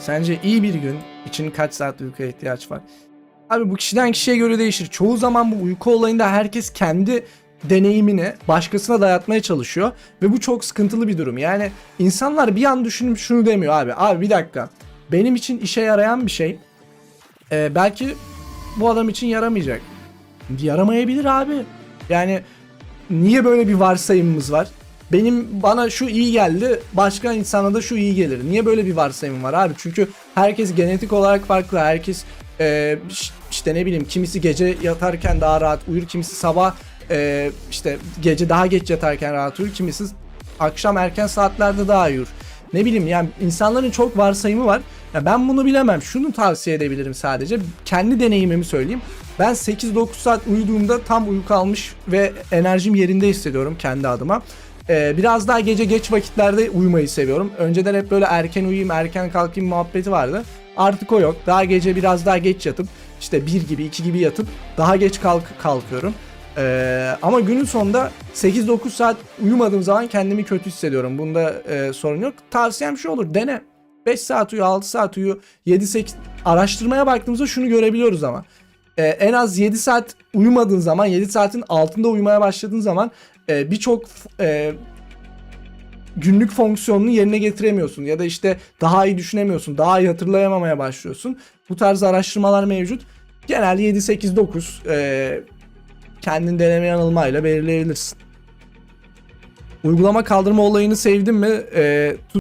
Sence iyi bir gün için kaç saat uykuya ihtiyaç var? Abi bu kişiden kişiye göre değişir. Çoğu zaman bu uyku olayında herkes kendi deneyimini başkasına dayatmaya çalışıyor ve bu çok sıkıntılı bir durum. Yani insanlar bir an düşünüp şunu demiyor abi. Abi bir dakika. Benim için işe yarayan bir şey e, belki bu adam için yaramayacak. Yaramayabilir abi. Yani niye böyle bir varsayımımız var? Benim bana şu iyi geldi, başka insana da şu iyi gelir. Niye böyle bir varsayım var abi? Çünkü herkes genetik olarak farklı. Herkes e, işte ne bileyim kimisi gece yatarken daha rahat uyur, kimisi sabah e, işte gece daha geç yatarken rahat uyur, kimisi akşam erken saatlerde daha uyur. Ne bileyim yani insanların çok varsayımı var. Ya ben bunu bilemem. Şunu tavsiye edebilirim sadece. Kendi deneyimimi söyleyeyim. Ben 8-9 saat uyuduğumda tam uyku almış ve enerjim yerinde hissediyorum kendi adıma. Ee, biraz daha gece geç vakitlerde uyumayı seviyorum. Önceden hep böyle erken uyuyayım, erken kalkayım muhabbeti vardı. Artık o yok. Daha gece biraz daha geç yatıp işte 1 gibi 2 gibi yatıp daha geç kalk kalkıyorum. Ee, ama günün sonunda 8-9 saat uyumadığım zaman kendimi kötü hissediyorum. Bunda e, sorun yok. Tavsiyem şu olur dene. 5 saat uyu, 6 saat uyu, 7-8 araştırmaya baktığımızda şunu görebiliyoruz ama. Ee, en az 7 saat uyumadığın zaman, 7 saatin altında uyumaya başladığın zaman e, birçok e, günlük fonksiyonunu yerine getiremiyorsun ya da işte daha iyi düşünemiyorsun, daha iyi hatırlayamamaya başlıyorsun. Bu tarz araştırmalar mevcut. Genelde 7 8 9 e, kendin deneme yanılmayla belirleyebilirsin. Uygulama kaldırma olayını sevdim mi? E,